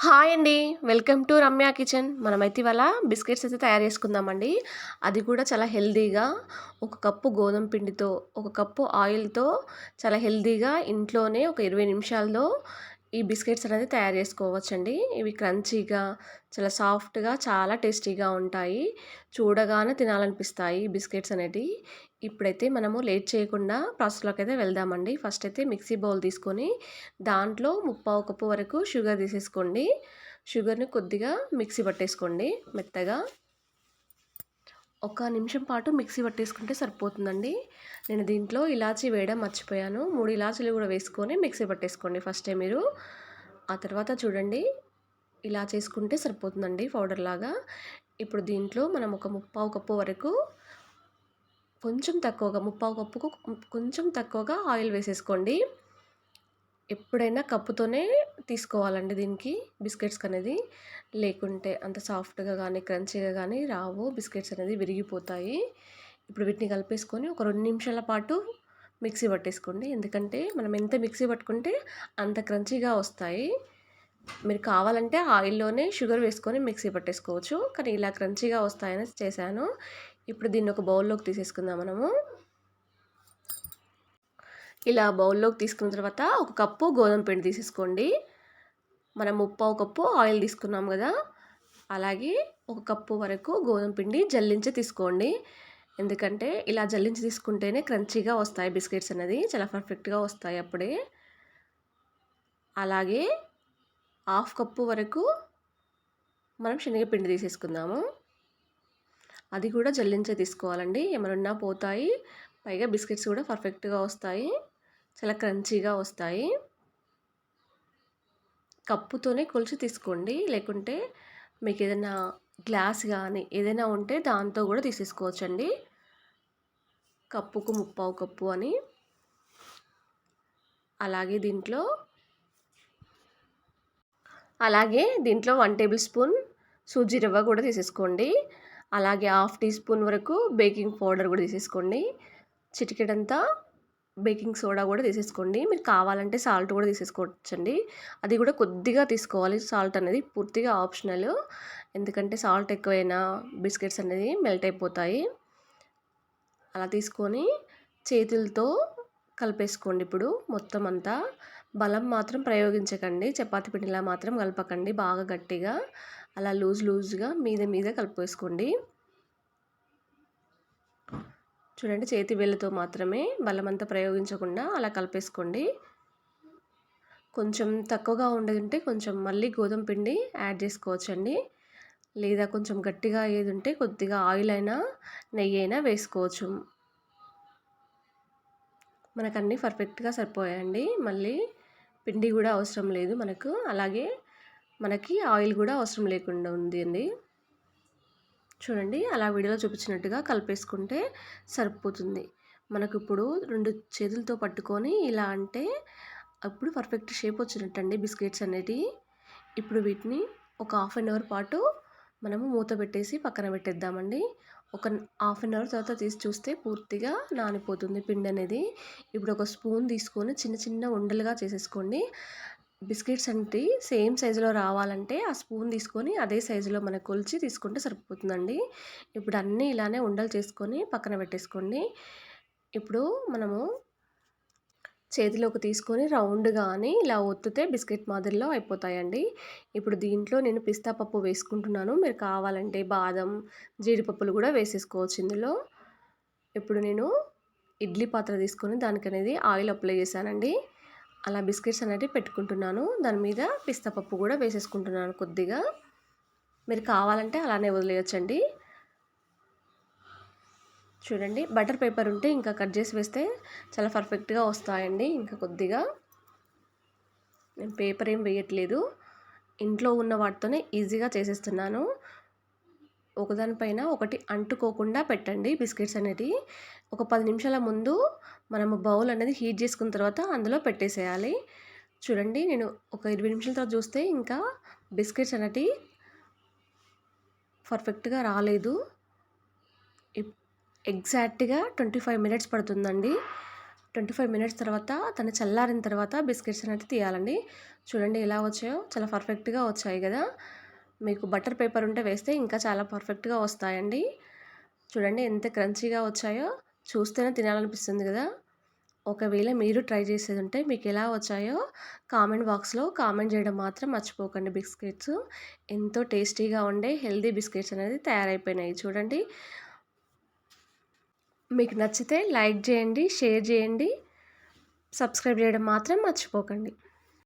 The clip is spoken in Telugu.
హాయ్ అండి. Welcome to Ramya kitchen. మనమైతే ఇవాళ బిస్కెట్స్ అయితే తయారు చేసుకుందామండి. అది కూడా చాలా హెల్దీగా ఒక కప్పు గోధుమ పిండితో ఒక కప్పు ఆయిల్తో చాలా హెల్దీగా ఇంట్లోనే ఒక ఇరవై నిమిషాల్లో ఈ బిస్కెట్స్ అనేది తయారు చేసుకోవచ్చండి. ఇవి క్రంచీగా చాలా సాఫ్ట్గా చాలా టేస్టీగా ఉంటాయి. చూడగానే తినాలనిపిస్తాయి ఈ బిస్కెట్స్ అనేటివి. ఇప్పుడైతే మనము లేట్ చేయకుండా ప్రాసెస్లోకి అయితే వెళ్దామండి. ఫస్ట్ అయితే మిక్సీ బౌల్ తీసుకొని దాంట్లో ముప్పావు కప్పు వరకు షుగర్ తీసేసుకోండి. షుగర్ని కొద్దిగా మిక్సీ పట్టేసుకోండి మెత్తగా. ఒక నిమిషం పాటు మిక్సీ పట్టేసుకుంటే సరిపోతుందండి. నేను దీంట్లో ఇలాచీ వేయడం మర్చిపోయాను. మూడు ఇలాచీలు కూడా వేసుకొని మిక్సీ పట్టేసుకోండి ఫస్టే మీరు. ఆ తర్వాత చూడండి. ఇలా చేసుకుంటే సరిపోతుందండి పౌడర్ లాగా. ఇప్పుడు దీంట్లో మనం ఒక ముప్పావు కప్పు వరకు కొంచెం తక్కువగా ముప్పావు కప్పుకు కొంచెం తక్కువగా ఆయిల్ వేసేసుకోండి. ఎప్పుడైనా కప్పుతోనే తీసుకోవాలండి దీనికి. బిస్కెట్స్ అనేది లేకుంటే అంత సాఫ్ట్గా కానీ క్రంచీగా కానీ రావు. బిస్కెట్స్ అనేది విరిగిపోతాయి. ఇప్పుడు వీటిని కలిపేసుకొని ఒక రెండు నిమిషాల పాటు మిక్సీ పట్టేసుకోండి. ఎందుకంటే మనం ఎంత మిక్సీ పట్టుకుంటే అంత క్రంచీగా వస్తాయి. మీరు కావాలంటే ఆయిల్లోనే షుగర్ వేసుకొని మిక్సీ పట్టేసుకోవచ్చు. కానీ ఇలా క్రంచీగా వస్తాయని చేశాను. ఇప్పుడు దీన్ని ఒక బౌల్లోకి తీసేసుకుందాం మనము. ఇలా బౌల్లోకి తీసుకున్న తర్వాత ఒక కప్పు గోధుమ పిండి తీసేసుకోండి. మనం ముప్పావు కప్పు ఆయిల్ తీసుకున్నాం కదా. అలాగే ఒక కప్పు వరకు గోధుమ పిండి జల్లించి తీసుకోండి. ఎందుకంటే ఇలా జల్లించి తీసుకుంటేనే క్రంచీగా వస్తాయి బిస్కెట్స్ అనేది. చాలా పర్ఫెక్ట్గా వస్తాయి అప్పుడే. అలాగే హాఫ్ కప్పు వరకు మనం శనగపిండి తీసేసుకుందాము. అది కూడా జల్లించే తీసుకోవాలండి. ఏమైనా పోతాయి. పైగా బిస్కెట్స్ కూడా పర్ఫెక్ట్గా వస్తాయి. చాలా క్రంచీగా వస్తాయి. కప్పుతోనే కొలిచి తీసుకోండి. లేకుంటే మీకు ఏదైనా గ్లాస్ కానీ ఏదైనా ఉంటే దాంతో కూడా తీసేసుకోవచ్చండి. కప్పుకు ముప్పావు కప్పు అని. అలాగే దీంట్లో అలాగే దీంట్లో వన్ టేబుల్ స్పూన్ సూజీ రవ్వ కూడా తీసేసుకోండి. అలాగే హాఫ్ టీ స్పూన్ వరకు బేకింగ్ పౌడర్ కూడా తీసేసుకోండి. చిటికెడంతా బేకింగ్ సోడా కూడా తీసేసుకోండి. మీరు కావాలంటే సాల్ట్ కూడా తీసేసుకోవచ్చండి. అది కూడా కొద్దిగా తీసుకోవాలి. సాల్ట్ అనేది పూర్తిగా ఆప్షనల్. ఎందుకంటే సాల్ట్ ఎక్కువైనా బిస్కెట్స్ అనేది మెల్ట్ అయిపోతాయి. అలా తీసుకొని చేతులతో కలిపేసుకోండి ఇప్పుడు మొత్తం అంతా. బలం మాత్రం ప్రయోగించకండి. చపాతి పిండిలా మాత్రం కలపకండి. బాగా గట్టిగా. అలా లూజ్ లూజ్గా మీద మీద కలిపేసుకోండి. చూడండి చేతి వేళ్ళతో మాత్రమే బలమంతా ప్రయోగించకుండా అలా కలిపేసుకోండి. కొంచెం తక్కువగా ఉండేది ఉంటే కొంచెం మళ్ళీ గోధుమ పిండి యాడ్ చేసుకోవచ్చండి. లేదా కొంచెం గట్టిగా అయ్యేది ఉంటే కొద్దిగా ఆయిల్ అయినా నెయ్యి అయినా వేసుకోవచ్చు. మనకు అన్నీ పర్ఫెక్ట్గా సరిపోయాయండి. మళ్ళీ పిండి కూడా అవసరం లేదు మనకు. అలాగే మనకి ఆయిల్ కూడా అవసరం లేకుండా ఉంది అండి చూడండి అలా వీడియోలో చూపించినట్టుగా కలిపేసుకుంటే సరిపోతుంది. మనకు ఇప్పుడు రెండు చేతులతో పట్టుకొని ఇలా అంటే అప్పుడు పర్ఫెక్ట్ షేప్ వచ్చినట్టండి బిస్కెట్స్ అనేటివి ఇప్పుడు వీటిని ఒక హాఫ్ అన్ అవర్ పాటు మనము మూత పెట్టేసి పక్కన పెట్టేద్దామండి. ఒక హాఫ్ అన్ అవర్ తర్వాత తీసి చూస్తే పూర్తిగా నానిపోతుంది పిండి అనేది ఇప్పుడు ఒక స్పూన్ తీసుకొని చిన్న చిన్న ఉండలుగా చేసేసుకోండి. బిస్కెట్స్ అంటే సేమ్ సైజులో రావాలంటే ఆ స్పూన్ తీసుకొని అదే సైజులో మనకు కొలిచి తీసుకుంటే సరిపోతుందండి. ఇప్పుడు అన్నీ ఇలానే ఉండలు చేసుకొని పక్కన పెట్టేసుకోండి. ఇప్పుడు మనము చేతిలోకి తీసుకొని రౌండ్గా అని ఇలా ఒత్తితే బిస్కెట్ మాదిరిలో అయిపోతాయండి. ఇప్పుడు దీంట్లో నేను పిస్తా పప్పు వేసుకుంటున్నాను. మీరు కావాలంటే బాదం జీడిపప్పులు కూడా వేసేసుకోవచ్చు ఇందులో. ఇప్పుడు నేను ఇడ్లీ పాత్ర తీసుకొని దానికి అనేది ఆయిల్ అప్లై చేశానండి. అలా బిస్కెట్స్ అనేవి పెట్టుకుంటున్నాను. దాని మీద పిస్తా పప్పు కూడా వేసేసుకుంటున్నాను కొద్దిగా. మీరు కావాలంటే అలానే వదిలేయచ్చండి. చూడండి బటర్ పేపర్ ఉంటే ఇంకా కట్ చేసి వేస్తే చాలా పర్ఫెక్ట్గా వస్తాయండి ఇంకా కొద్దిగా. నేను పేపర్ ఏం వేయట్లేదు. ఇంట్లో ఉన్న వాటితోనే ఈజీగా చేసేస్తున్నాను. ఒకదానిపైన ఒకటి అంటుకోకుండా పెట్టండి బిస్కెట్స్ అనేటివి ఒక పది నిమిషాల ముందు మనము బౌల్ అనేది హీట్ చేసుకున్న తర్వాత అందులో పెట్టేసేయాలి. చూడండి నేను ఒక ఇరవై నిమిషాల తర్వాత చూస్తే ఇంకా బిస్కెట్స్ అనేటివి పర్ఫెక్ట్గా రాలేదు. ఎగ్జాక్ట్గా ట్వంటీ ఫైవ్ మినిట్స్ పడుతుందండి. ట్వంటీ ఫైవ్ మినిట్స్ తర్వాత తను చల్లారిన తర్వాత బిస్కెట్స్ అనేది తీయాలండి. చూడండి ఎలా వచ్చాయో చాలా పర్ఫెక్ట్గా వచ్చాయి కదా. మీకు బటర్ పేపర్ ఉంటే వేస్తే ఇంకా చాలా పర్ఫెక్ట్గా వస్తాయండి. చూడండి ఎంత క్రంచీగా వచ్చాయో. చూస్తేనే తినాలనిపిస్తుంది కదా. ఒకవేళ మీరు ట్రై చేసేది ఉంటే మీకు ఎలా వచ్చాయో కామెంట్ బాక్స్లో కామెంట్ చేయడం మాత్రం మర్చిపోకండి బిస్కెట్స్. ఎంతో టేస్టీగా ఉండే హెల్దీ బిస్కెట్స్ అనేది తయారైపోయినాయి. చూడండి. మీకు నచ్చితే లైక్ చేయండి షేర్ చేయండి. సబ్స్క్రైబ్ చేయడం మాత్రం మర్చిపోకండి.